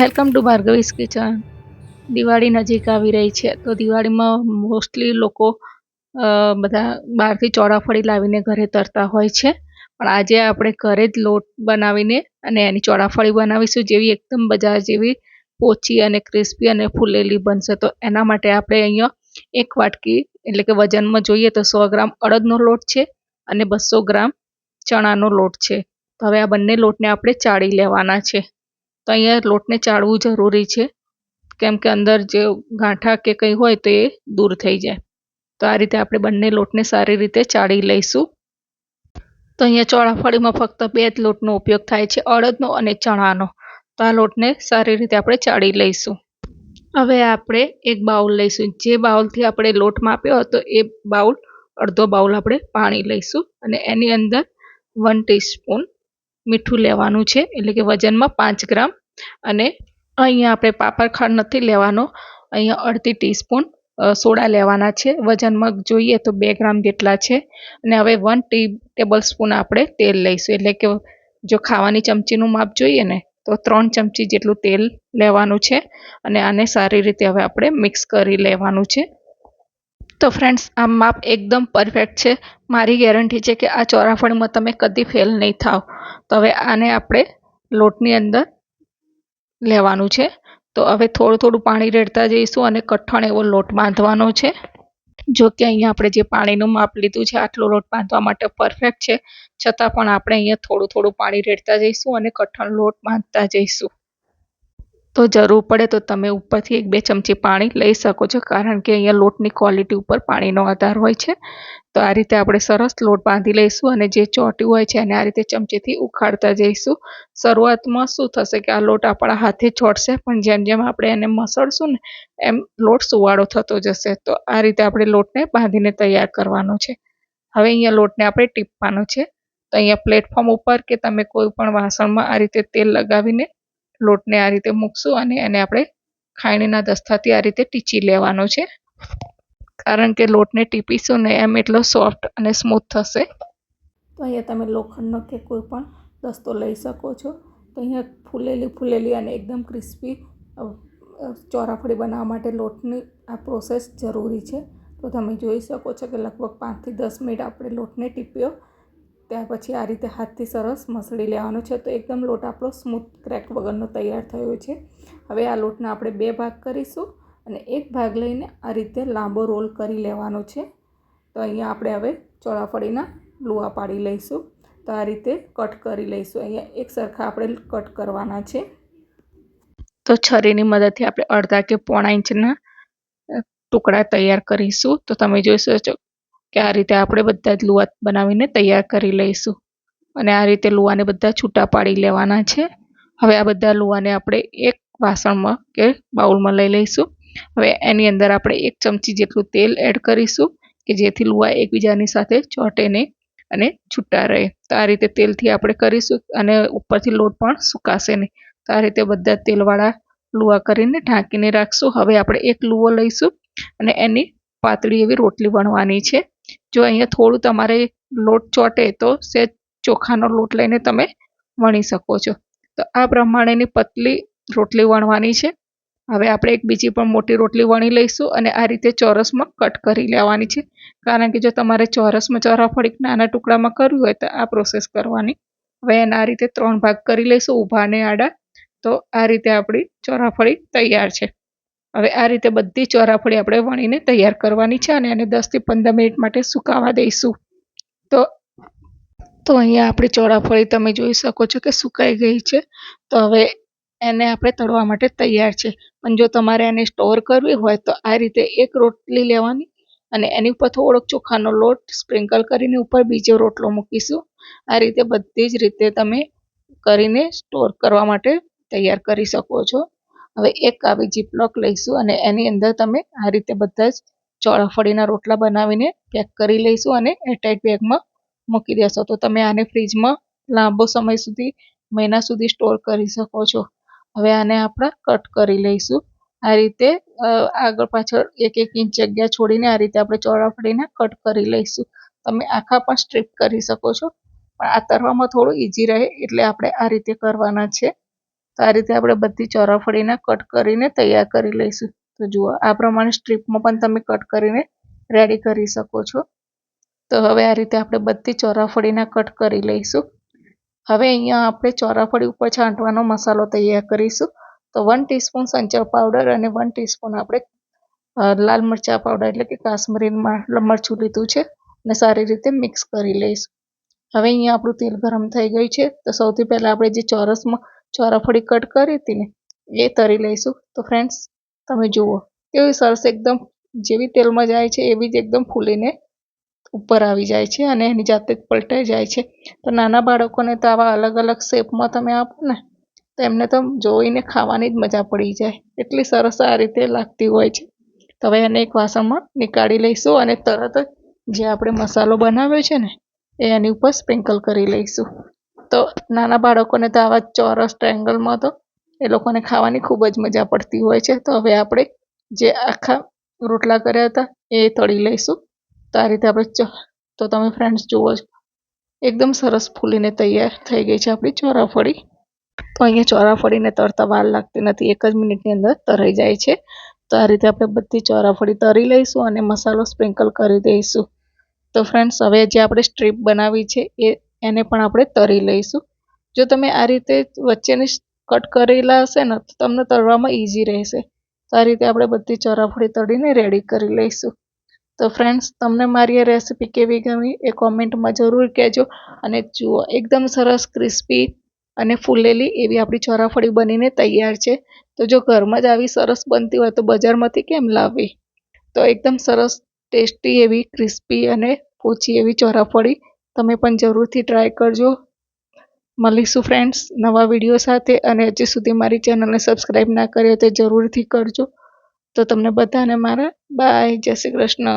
Welcome to Bhargavi's kitchen Diwali નજીક આવી રહી છે. તો દિવાળીમાં મોસ્ટલી લોકો બધા બહારથી ચોળાફળી લાવીને ઘરે તરતા હોય છે. પણ આજે આપણે ઘરે જ લોટ બનાવીને અને એની ચોળાફળી બનાવીશું જેવી એકદમ બજાર જેવી પોચી અને ક્રિસ્પી અને ફૂલેલી બનશે. તો એના માટે આપણે અહીંયા એક વાટકી, એટલે કે વજનમાં જોઈએ તો સો ગ્રામ અડદનો લોટ છે અને બસો ગ્રામ ચણાનો લોટ છે. તો હવે આ બંને લોટને આપણે ચાળી લેવાના છે. તો અહીંયા લોટને ચાળવું જરૂરી છે. કેમ કે અંદર જે ગાંઠા કે કંઈ હોય તો એ દૂર થઈ જાય. તો આ રીતે આપણે બંને લોટને સારી રીતે ચાળી લઈશું. તો અહીંયા ચોળાફળીમાં ફક્ત બે જ લોટનો ઉપયોગ થાય છે, અડદનો અને ચણાનો. તો આ લોટને સારી રીતે આપણે ચાળી લઈશું. હવે આપણે એક બાઉલ લઈશું. જે બાઉલથી આપણે લોટ માપ્યો હતો એ બાઉલ અડધો બાઉલ આપણે પાણી લઈશું અને એની અંદર વન ટીસ્પૂન મીઠું લેવાનું છે. એટલે કે વજનમાં પાંચ ગ્રામ. અને અહીંયા આપણે પાપડખાંડ નથી લેવાનો. અહીંયા અડધી ટીસ્પૂન સોડા લેવાના છે. વજનમાં જોઈએ તો બે ગ્રામ જેટલા છે. અને હવે વન ટી ટેબલ સ્પૂન આપણે તેલ લઈશું. એટલે કે જો ખાવાની ચમચીનું માપ જોઈએ ને, તો ત્રણ ચમચી જેટલું તેલ લેવાનું છે. અને આને સારી રીતે હવે આપણે મિક્સ કરી લેવાનું છે. તો ફ્રેન્ડ્સ, આ માપ એકદમ પરફેક્ટ છે. મારી ગેરંટી છે કે આ ચોરાફળીમાં તમે કદી ફેલ નહીં થાવ. તો હવે આને આપણે લોટની અંદર લેવાનું છે. તો હવે થોડું થોડું પાણી રેડતા જઈશું અને કઠણ એવો લોટ બાંધવાનો છે. જો કે અહીંયા આપણે જે પાણીનું માપ લીધું છે, આટલો લોટ બાંધવા માટે પરફેક્ટ છે. છતાં પણ આપણે અહીંયા થોડું થોડું પાણી રેડતા જઈશું અને કઠણ લોટ બાંધતા જઈશું. તો જરૂર પડે તો તમે ઉપરથી એક બે ચમચી પાણી લઈ શકો છો, કારણ કે અહીંયા લોટની ક્વોલિટી ઉપર પાણીનો આધાર હોય છે. તો આ રીતે આપણે સરસ લોટ બાંધી લઈશું અને જે ચોટ્યું હોય છે એને આ રીતે ચમચીથી ઉખાડતા જઈશું. શરૂઆતમાં શું થશે કે આ લોટ આપણા હાથે ચોટશે પણ જેમ જેમ આપણે એને મસળશું ને એમ લોટ સુવાળો થતો જશે. તો આ રીતે આપણે લોટને બાંધીને તૈયાર કરવાનો છે. હવે અહીંયા લોટને આપણે ટીપવાનો છે. તો અહીંયા પ્લેટફોર્મ ઉપર કે તમે કોઈ પણ વાસણમાં આ રીતે તેલ લગાવીને લોટને આ રીતે મૂકશું અને એને આપણે ખાયણીના દસ્તાથી આ રીતે ટીચી લેવાનો છે. કારણ કે લોટને ટીપીશું ને એમ એટલો સોફ્ટ અને સ્મૂથ થશે. તો અહીંયા તમે લોખંડનો કે કોઈ પણ દસ્તો લઈ શકો છો. તો અહીંયા ફૂલેલી ફૂલેલી અને એકદમ ક્રિસ્પી ચોરાફળી બનાવવા માટે લોટની આ પ્રોસેસ જરૂરી છે. તો તમે જોઈ શકો છો કે લગભગ પાંચથી દસ મિનિટ આપણે લોટને ટીપ્યો. ત્યાર પછી આ રીતે હાથથી સરસ મસળી લેવાનો છે. તો એકદમ લોટ આપણો સ્મૂથ ક્રેક વગરનો તૈયાર થયો છે. હવે આ લોટને આપણે બે ભાગ કરીશું અને એક ભાગ લઈને આ રીતે લાંબો રોલ કરી લેવાનો છે. તો અહીંયા આપણે હવે ચોળાફળીના લુઆ પાડી લઈશું. તો આ રીતે કટ કરી લઈશું. અહીંયા એક સરખા આપણે કટ કરવાના છે. તો છરીની મદદથી આપણે અડધા કે પોણા ઇંચના ટુકડા તૈયાર કરીશું. તો તમે જોઈ શકો કે આ રીતે આપણે બધા જ લુવા બનાવીને તૈયાર કરી લઈશું. અને આ રીતે લુવાને બધા છૂટા પાડી લેવાના છે. હવે આ બધા લુવાને આપણે એક વાસણમાં કે બાઉલમાં લઈ લઈશું. હવે એની અંદર આપણે એક ચમચી જેટલું તેલ એડ કરીશું કે જેથી લુવા એકબીજાની સાથે ચોંટે નહીં અને છૂટા રહે. તો આ રીતે તેલથી આપણે કરીશું અને ઉપરથી લોટ પણ સુકાશે નહીં. તો આ રીતે બધા તેલવાળા લુવા કરીને ઢાંકીને રાખશું. હવે આપણે એક લુવો લઈશું અને એની પાતળી એવી રોટલી વણવાની છે. જો અહીંયા થોડું તમારે લોટ ચોટે તો સહેજ ચોખાનો લોટ લઈને તમે વણી શકો છો. તો આ પ્રમાણેની પતલી રોટલી વણવાની છે. હવે આપણે એક બીજી પણ મોટી રોટલી વણી લઈશું અને આ રીતે ચોરસમાં કટ કરી લેવાની છે. કારણ કે જો તમારે ચોરસમાં ચોરાફળી નાના ટુકડામાં કરવું હોય તો આ પ્રોસેસ કરવાની. હવે એના આ રીતે ત્રણ ભાગ કરી લઈશું, ઊભા અને આડા. તો આ રીતે આપણી ચોરાફળી તૈયાર છે. હવે આ રીતે બધી ચોરાફળી આપણે વણીને તૈયાર કરવાની છે અને એને દસથી પંદર મિનિટ માટે સુકાવા દઈશું. તો તો અહીંયા આપણી ચોરાફળી તમે જોઈ શકો છો કે સુકાઈ ગઈ છે. તો હવે એને આપણે તળવા માટે તૈયાર છે. પણ જો તમારે એને સ્ટોર કરવી હોય તો આ રીતે એક રોટલી લેવાની અને એની ઉપર થોડોક ચોખાનો લોટ સ્પ્રિંકલ કરીને ઉપર બીજો રોટલો મૂકીશું. આ રીતે બધી જ રીતે તમે કરીને સ્ટોર કરવા માટે તૈયાર કરી શકો છો. હવે એક આવી જીપલોક લઈશું અને એની અંદર તમે આ રીતે બધા જ ચોળાફળીના રોટલા બનાવીને પેક કરી લઈશું અને એરટાઈટ બેગમાં મૂકી દેશો. તો તમે આને ફ્રીજમાં લાંબો સમય સુધી, મહિના સુધી સ્ટોર કરી શકો છો. હવે આને આપણે કટ કરી લઈશું. આ રીતે આગળ પાછળ એક એક ઇંચ જગ્યા છોડીને આ રીતે આપણે ચોળાફળીને કટ કરી લઈશું. તમે આખા પણ સ્ટ્રીપ કરી શકો છો. પણ આ તરવામાં થોડું ઇઝી રહે એટલે આપણે આ રીતે કરવાના છે. તો આ રીતે આપણે બધી ચોરાફળીના કટ કરીને તૈયાર કરી લઈશું. તો જુઓ, આ પ્રમાણે સ્ટ્રીપમાં પણ તમે કટ કરીને રેડી કરી શકો છો. તો હવે આ રીતે આપણે બધી ચોરાફળીના કટ કરી લઈશું. હવે અહીંયા આપણે ચોરાફળી ઉપર છાંટવાનો મસાલો તૈયાર કરીશું. તો વન ટીસ્પૂન સંચળ પાવડર અને વન ટીસ્પૂન આપણે લાલ મરચાં પાવડર એટલે કે કાશ્મીરી મરચું લીધું છે અને સારી રીતે મિક્સ કરી લઈશું. હવે અહીંયા આપણું તેલ ગરમ થઈ ગયું છે. તો સૌથી પહેલાં આપણે જે ચોરસમાં ચોરાફળી કટ કરી હતી ને એ તરી લઈશું. તો ફ્રેન્ડ્સ તમે જુઓ, કેવી સરસ એકદમ, જેવી તેલમાં જાય છે, એવી જ એકદમ ફૂલીને ઉપર આવી જાય છે અને એની જાતે જ પલટાઈ જાય છે. તો નાના બાળકોને તો આવા અલગ અલગ શેપમાં તમે આપો ને, તો એમને તો જોઈને ખાવાની જ મજા પડી જાય. એટલી સરસ આ રીતે લાગતી હોય છે. તો હવે એને એક વાસણમાં નીકાળી લઈશું અને તરત જ જે આપણે મસાલો બનાવ્યો છે ને, એ એની ઉપર સ્પ્રિંકલ કરી લઈશું. તો નાના બાળકોને તો આવા ચોરસ ટ્રેંગલમાં તો એ લોકોને ખાવાની ખૂબ જ મજા પડતી હોય છે. તો હવે આપણે જે આખા રોટલા કર્યા હતા એ તળી લઈશું. તો આ રીતે આપણે તો તમે ફ્રેન્ડ્સ જુઓ એકદમ સરસ ફૂલીને તૈયાર થઈ ગઈ છે આપણી ચોરાફળી. તો અહીંયા ચોરાફળીને તરતા વાર લાગતી નથી, એક જ મિનિટની અંદર તરાઈ જાય છે. તો આ રીતે આપણે બધી ચોરાફળી તરી લઈશું અને મસાલો સ્પ્રિંકલ કરી દઈશું. તો ફ્રેન્ડ્સ હવે જે આપણે સ્ટ્રીપ બનાવી છે એ એને પણ આપણે તરી લઈશું. જો તમે આ રીતે વચ્ચેની કટ કરેલા હશે ને, તો તમને તળવામાં ઇઝી રહેશે. તો આ રીતે આપણે બધી ચોરાફળી તળીને રેડી કરી લઈશું. તો ફ્રેન્ડ્સ, તમને મારી આ રેસીપી કેવી ગમી એ કોમેન્ટમાં જરૂર કહેજો. અને જુઓ, એકદમ સરસ ક્રિસ્પી અને ફૂલેલી એવી આપણી ચોરાફળી બનીને તૈયાર છે. તો જો ઘરમાં જ આવી સરસ બનતી હોય તો બજારમાંથી કેમ લાવવી? તો એકદમ સરસ ટેસ્ટી એવી ક્રિસ્પી અને પોચી એવી ચોરાફળી તમે પણ જરૂરથી ટ્રાય કરજો. મળીશું ફ્રેન્ડ્સ નવા વીડિયો સાથે અને હજી સુધી મારી ચેનલને સબસ્ક્રાઈબ ના કરી તો જરૂરથી કરજો. તો તમને બધાને મારા બાય જય શ્રી કૃષ્ણ.